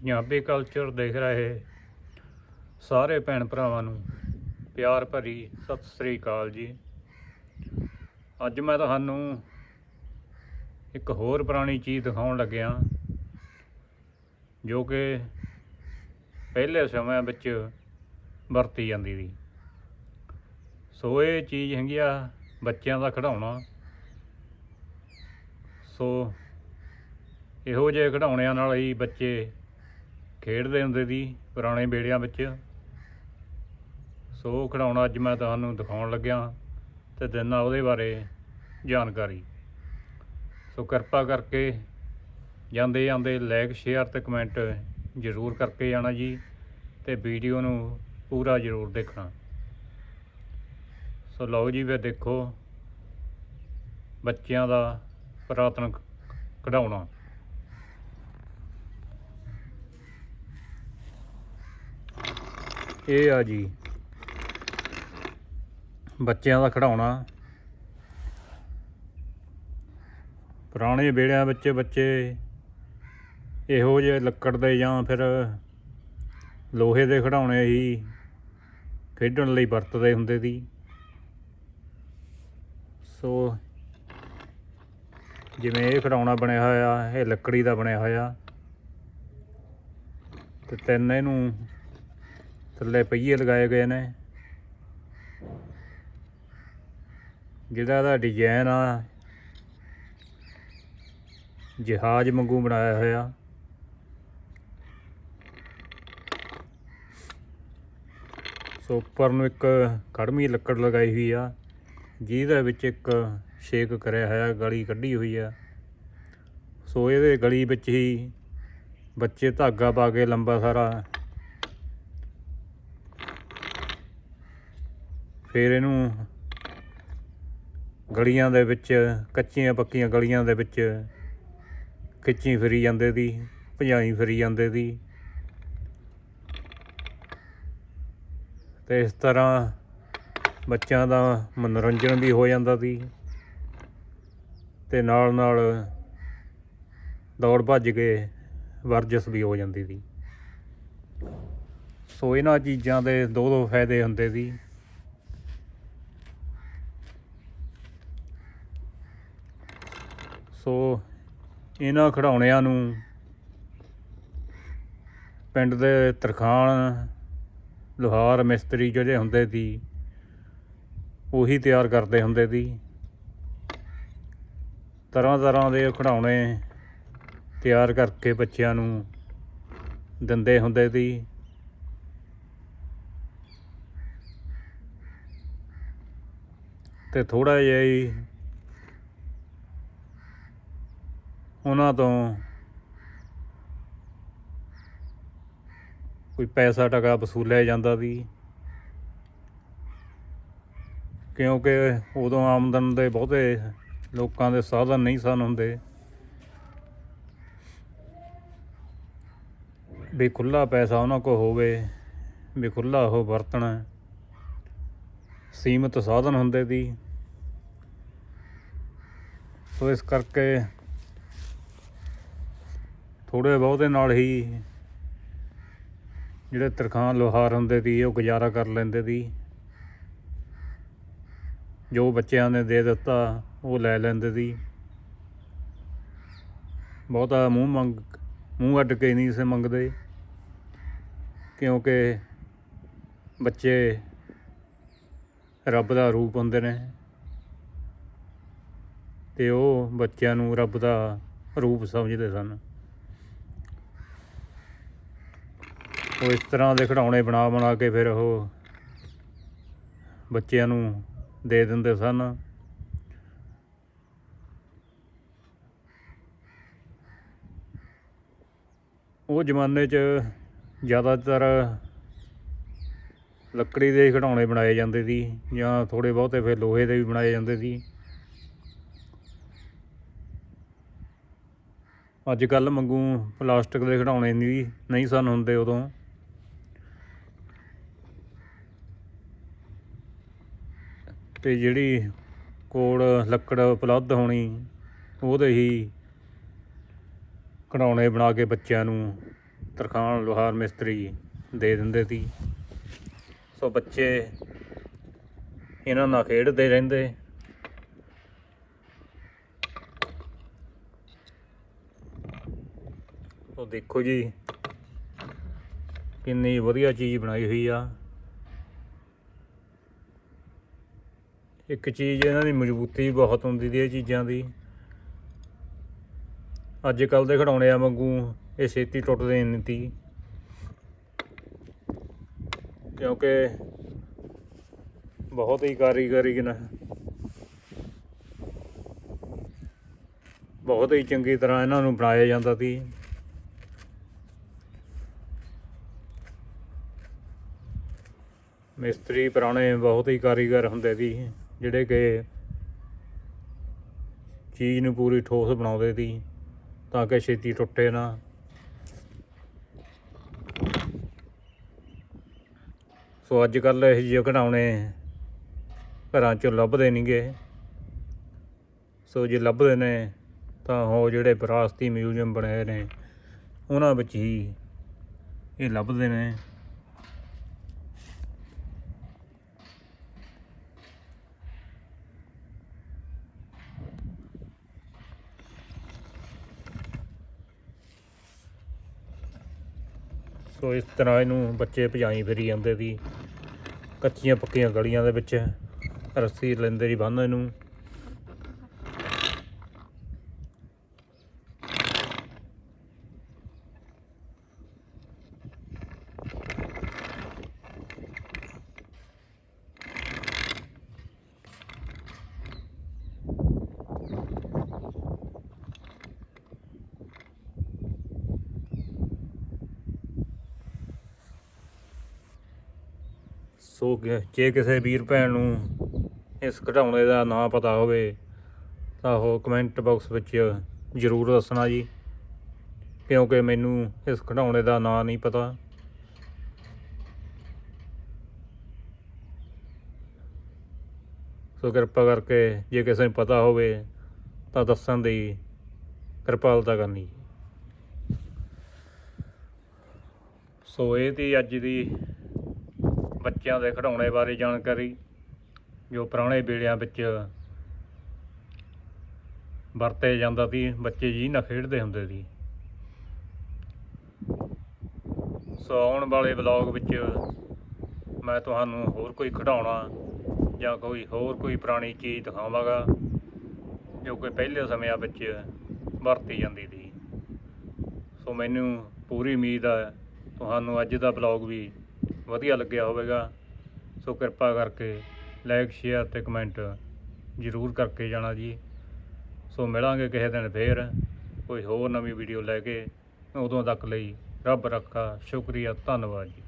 Punjabi culture ਦੇਖ ਰਹੇ ਸਾਰੇ ਭੈਣ ਭਰਾਵਾਂ ਨੂੰ ਪਿਆਰ ਭਰੀ ਸਤਿ ਸ੍ਰੀ ਅਕਾਲ ਜੀ। ਅੱਜ ਮੈਂ ਤੁਹਾਨੂੰ ਇੱਕ ਹੋਰ ਪੁਰਾਣੀ ਚੀਜ਼ ਦਿਖਾਉਣ ਲੱਗਿਆ, ਜੋ ਕਿ ਪਹਿਲੇ ਸਮਿਆਂ ਵਿੱਚ ਵਰਤੀ ਜਾਂਦੀ ਸੀ। ਸੋ ਇਹ ਚੀਜ਼ ਹੈਗੀ ਆ ਬੱਚਿਆਂ ਦਾ ਖਿਡੌਣਾ। ਸੋ ਇਹੋ ਜਿਹੇ ਖਿਡੌਣਿਆਂ ਨਾਲ ਹੀ ਬੱਚੇ ਖੇਡਦੇ ਹੁੰਦੇ ਸੀ ਪੁਰਾਣੇ ਬੇੜਿਆਂ ਵਿੱਚ। ਸੋ ਉਹ ਖਿਡੌਣਾ ਅੱਜ ਮੈਂ ਤੁਹਾਨੂੰ ਦਿਖਾਉਣ ਲੱਗਿਆ ਤੇ ਦਿਨਾ ਉਹਦੇ ਬਾਰੇ ਜਾਣਕਾਰੀ। ਸੋ ਕਿਰਪਾ ਕਰਕੇ ਜਾਂਦੇ ਜਾਂਦੇ ਲਾਈਕ ਸ਼ੇਅਰ ਤੇ ਕਮੈਂਟ ਜ਼ਰੂਰ ਕਰਕੇ ਜਾਣਾ ਜੀ ਤੇ ਵੀਡੀਓ ਨੂੰ ਪੂਰਾ ਜ਼ਰੂਰ ਦੇਖਣਾ। ਸੋ ਲਓ ਜੀ ਵੇ ਦੇਖੋ ਬੱਚਿਆਂ ਦਾ ਪੁਰਾਤਨ ਖਿਡੌਣਾ। ਇਹ ਆ ਜੀ। ਬੱਚਿਆਂ ਦਾ ਖਿਡੌਣਾ। ਪੁਰਾਣੇ ਵਿਹੜਿਆਂ ਵਿੱਚ ਬੱਚੇ ਇਹੋ ਜਿਹੇ ਲੱਕੜ ਦੇ ਜਾਂ ਫਿਰ ਲੋਹੇ ਦੇ ਖਿਡੌਣੇ ਹੀ ਖੇਡਣ ਲਈ ਵਰਤਦੇ ਹੁੰਦੇ ਸੀ। ਸੋ ਜਿਵੇਂ ਇਹ ਖਿਡੌਣਾ ਬਣਿਆ ਹੋਇਆ, ਇਹ ਲੱਕੜੀ ਦਾ ਬਣਿਆ ਹੋਇਆ। ਤੇ ਤਿੰਨ ਇਹਨੂੰ ਥੱਲੇ ਪਹੀਏ ਲਗਾਏ ਗਏ ਨੇ। ਜਿਹੜਾ ਇਹਦਾ ਡਿਜ਼ਾਈਨ ਆ, ਜਹਾਜ਼ ਵਾਂਗੂ ਬਣਾਇਆ ਹੋਇਆ। ਸੋ ਉੱਪਰ ਨੂੰ ਇੱਕ ਕੜਮੀ ਲੱਕੜ ਲਗਾਈ ਹੋਈ ਆ, ਜਿਹਦੇ ਵਿੱਚ ਇੱਕ ਸ਼ੇਕ ਕਰਿਆ ਹੋਇਆ, ਗਲੀ ਕੱਢੀ ਹੋਈ ਆ। ਸੋ ਇਹਦੇ ਗਲੀ ਵਿੱਚ ਹੀ ਬੱਚੇ ਧਾਗਾ ਪਾ ਕੇ ਲੰਬਾ ਸਾਰਾ ਫਿਰ ਇਹਨੂੰ ਗਲੀਆਂ ਦੇ ਵਿੱਚ, ਕੱਚੀਆਂ ਪੱਕੀਆਂ ਗਲੀਆਂ ਦੇ ਵਿੱਚ ਖਿੱਚੀ ਫਿਰੀ ਜਾਂਦੇ ਦੀ, ਭਜਾਈ ਫਰੀ ਜਾਂਦੇ ਦੀ। ਤੇ ਇਸ ਤਰ੍ਹਾਂ ਬੱਚਿਆਂ ਦਾ ਮਨੋਰੰਜਨ ਵੀ ਹੋ ਜਾਂਦਾ ਸੀ। ਤੇ ਨਾਲ ਨਾਲ ਦੌੜ ਭੱਜ ਕੇ ਵਰਜਸ਼ ਵੀ ਹੋ ਜਾਂਦੀ ਸੀ। ਸੋ ਇਹਨਾਂ ਚੀਜ਼ਾਂ ਦੇ ਦੋ ਦੋ ਫਾਇਦੇ ਹੁੰਦੇ ਸੀ। ਸੋ ਇਹਨਾਂ ਖਿਡੌਣਿਆਂ ਨੂੰ ਪਿੰਡ ਦੇ ਤਰਖਾਣ, ਲੋਹਾਰ ਮਿਸਤਰੀ ਜਿਹੜੇ ਹੁੰਦੇ ਸੀ, ਉਹੀ ਤਿਆਰ ਕਰਦੇ ਹੁੰਦੇ ਸੀ। ਤਰ੍ਹਾਂ ਤਰ੍ਹਾਂ ਦੇ ਖਿਡੌਣੇ ਤਿਆਰ ਕਰਕੇ ਬੱਚਿਆਂ ਨੂੰ ਦਿੰਦੇ ਹੁੰਦੇ ਸੀ। ਤੇ ਥੋੜਾ ਜਿਹਾ ਹੀ ਉਹਨਾਂ ਤੋਂ ਕੋਈ ਪੈਸਾ ਟਕਾ ਵਸੂਲਿਆ ਜਾਂਦਾ ਸੀ। ਕਿਉਂਕਿ ਉਦੋਂ ਆਮਦਨ ਦੇ ਬਹੁਤੇ ਲੋਕਾਂ ਦੇ ਸਾਧਨ ਨਹੀਂ ਸਨ ਹੁੰਦੇ। ਵੀ ਖੁੱਲਾ ਪੈਸਾ ਉਹਨਾਂ ਕੋ ਹੋਵੇ, ਵੀ ਖੁੱਲਾ ਉਹ ਵਰਤਣਾ, ਸੀਮਤ ਸਾਧਨ ਹੁੰਦੇ ਸੀ। ਸੋ ਇਸ ਕਰਕੇ ਥੋੜੇ ਬਹੁਤੇ ਨਾਲ ਹੀ ਜਿਹੜੇ ਤਰਖਾਨ ਲੋਹਾਰ ਹੁੰਦੇ ਸੀ, ਉਹ ਗੁਜ਼ਾਰਾ ਕਰ ਲੈਂਦੇ ਸੀ। ਜੋ ਬੱਚਿਆਂ ਨੇ ਦੇ ਦਿੱਤਾ, ਉਹ ਲੈ ਲੈਂਦੇ ਸੀ। ਬਹੁਤਾ ਮੂੰਹ ਮੰਗ, ਮੂੰਹ ਅੱਡ ਕੇ ਨਹੀਂ ਸੀ ਮੰਗਦੇ, ਕਿਉਂਕਿ ਬੱਚੇ ਰੱਬ ਦਾ ਰੂਪ ਹੁੰਦੇ ਨੇ ਤੇ ਉਹ ਬੱਚਿਆਂ ਨੂੰ ਰੱਬ ਦਾ ਰੂਪ ਸਮਝਦੇ ਸਨ। ਉਹ ਇਸ ਤਰ੍ਹਾਂ ਦੇ ਖਿਡੌਣੇ ਬਣਾ ਬਣਾ ਕੇ ਫਿਰ ਉਹ ਬੱਚਿਆਂ ਨੂੰ ਦੇ ਦਿੰਦੇ ਸਨ। ਉਹ ਜ਼ਮਾਨੇ 'ਚ ਜ਼ਿਆਦਾਤਰ ਲੱਕੜੀ ਦੇ ਖਿਡੌਣੇ ਬਣਾਏ ਜਾਂਦੇ ਸੀ ਜਾਂ ਥੋੜੇ ਬਹੁਤੇ ਫਿਰ ਲੋਹੇ ਦੇ ਵੀ ਬਣਾਏ ਜਾਂਦੇ ਸੀ। ਅੱਜ ਕੱਲ ਮੰਗੂ ਪਲਾਸਟਿਕ ਦੇ ਖਿਡੌਣੇ ਨਹੀਂ ਨਹੀਂ ਸਨ ਹੁੰਦੇ ਉਦੋਂ। ਤੇ ਜਿਹੜੀ ਕੋਲ ਲੱਕੜ ਉਪਲਬਧ ਹੋਣੀ, ਉਹਦੇ ਹੀ ਖਿਡੌਣੇ ਬਣਾ ਕੇ ਬੱਚਿਆਂ ਨੂੰ ਤਰਖਾਣ, ਲੋਹਾਰ ਮਿਸਤਰੀ ਦੇ ਦਿੰਦੇ ਸੀ। ਸੋ ਬੱਚੇ ਇਹਨਾਂ ਨਾਲ ਖੇਡਦੇ ਰਹਿੰਦੇ। ਉਹ ਦੇਖੋ ਜੀ, ਕਿੰਨੀ ਵਧੀਆ ਚੀਜ਼ ਬਣਾਈ ਹੋਈ ਆ। ਇੱਕ ਚੀਜ਼ ਇਹਨਾਂ ਦੀ ਮਜ਼ਬੂਤੀ ਵੀ ਬਹੁਤ ਹੁੰਦੀ ਦੀ ਇਹ ਚੀਜ਼ਾਂ ਦੀ। ਅੱਜ ਕੱਲ ਦੇ ਖਿਡੌਣਿਆਂ ਵਾਂਗੂ ਇਹ ਛੇਤੀ ਟੁੱਟਦੇ ਨਹੀਂ ਤੀ। ਕਿਉਂਕਿ ਬਹੁਤ ਹੀ ਕਾਰੀਗਰੀ ਨਾਲ, ਬਹੁਤ ਹੀ ਚੰਗੀ ਤਰ੍ਹਾਂ ਇਹਨਾਂ ਨੂੰ ਬਣਾਇਆ ਜਾਂਦਾ ਸੀ ਮਿਸਤਰੀ ਪੁਰਾਣੇ ਬਹੁਤ ਹੀ ਕਾਰੀਗਰ ਹੁੰਦੇ ਸੀ ਜਿਹੜੇ ਕਿ ਚੀਜ਼ ਨੂੰ ਪੂਰੀ ਠੋਸ ਬਣਾਉਂਦੇ ਸੀ ਤਾਂ ਕਿ ਛੇਤੀ ਟੁੱਟੇ ਨਾ। ਸੋ ਅੱਜ ਕੱਲ ਇਹ ਜਿਹੇ ਘਟਾਉਣੇ ਘਰਾਂ 'ਚੋਂ ਲੱਭਦੇ ਨਹੀਂਗੇ ਸੋ ਜੇ ਲੱਭਦੇ ਨੇ ਤਾਂ ਉਹ ਜਿਹੜੇ ਵਿਰਾਸਤੀ ਮਿਊਜ਼ੀਅਮ ਬਣੇ ਨੇ, ਉਹਨਾਂ ਵਿੱਚ ਹੀ ਇਹ ਲੱਭਦੇ ਨੇ। ਸੋ ਇਸ ਤਰ੍ਹਾਂ ਇਹਨੂੰ ਬੱਚੇ ਭਜਾਈ ਫਿਰੀ ਜਾਂਦੇ ਸੀ। ਕੱਚੀਆਂ ਪੱਕੀਆਂ ਗਲੀਆਂ ਦੇ ਵਿੱਚ ਰੱਸੀ ਲੈਂਦੇ ਸੀ ਬੰਨ ਇਹਨੂੰ। ਸੋ ਜੇ ਕਿਸੇ ਵੀਰ ਭੈਣ ਨੂੰ ਇਸ ਘਟਾਉਣੇ ਦਾ ਨਾਂ ਪਤਾ ਹੋਵੇ, ਤਾਂ ਉਹ ਕਮੈਂਟ ਬਾਕਸ ਵਿੱਚ ਜ਼ਰੂਰ ਦੱਸਣਾ ਜੀ। ਕਿਉਂਕਿ ਮੈਨੂੰ ਇਸ ਘਟਾਉਣੇ ਦਾ ਨਾਂ ਨਹੀਂ ਪਤਾ। ਸੋ ਕਿਰਪਾ ਕਰਕੇ ਜੇ ਕਿਸੇ ਨੂੰ ਪਤਾ ਹੋਵੇ, ਤਾਂ ਦੱਸਣ ਦੀ ਕਿਰਪਾਲਤਾ ਕਰਨੀ। ਸੋ ਇਹ ਤੀ ਅੱਜ ਦੀ ਬੱਚਿਆਂ ਦੇ ਖਿਡੌਣੇ ਬਾਰੇ ਜਾਣਕਾਰੀ, ਜੋ ਪੁਰਾਣੇ ਵੇਲਿਆਂ ਵਿੱਚ ਵਰਤੇ ਜਾਂਦਾ ਸੀ, ਬੱਚੇ ਜੀ ਨਾ ਖੇਡਦੇ ਹੁੰਦੇ ਸੀ। ਸੋ ਆਉਣ ਵਾਲੇ ਵਲੌਗ ਵਿੱਚ ਮੈਂ ਤੁਹਾਨੂੰ ਹੋਰ ਕੋਈ ਖਿਡੌਣਾ ਜਾਂ ਕੋਈ ਹੋਰ ਕੋਈ ਪੁਰਾਣੀ ਚੀਜ਼ ਦਿਖਾਵਾਂਗਾ, ਜੋ ਕਿ ਪਹਿਲੇ ਸਮਿਆਂ ਵਿੱਚ ਵਰਤੀ ਜਾਂਦੀ ਸੀ। ਸੋ ਮੈਨੂੰ ਪੂਰੀ ਉਮੀਦ ਹੈ, ਤੁਹਾਨੂੰ ਅੱਜ ਦਾ ਵਲੌਗ ਵੀ ਵਧੀਆ ਲੱਗਿਆ ਹੋਵੇਗਾ। ਸੋ ਕਿਰਪਾ ਕਰਕੇ ਲਾਈਕ ਸ਼ੇਅਰ ਤੇ ਕਮੈਂਟ ਜ਼ਰੂਰ ਕਰਕੇ ਜਾਣਾ ਜੀ। ਸੋ ਮਿਲਾਂਗੇ ਕਿਸੇ ਦਿਨ ਫੇਰ ਕੋਈ ਹੋਰ ਨਵੀਂ ਵੀਡੀਓ ਲੈ ਕੇ। ਉਦੋਂ ਤੱਕ ਲਈ ਰੱਬ ਰੱਖਾ, ਸ਼ੁਕਰੀਆ, ਧੰਨਵਾਦ ਜੀ।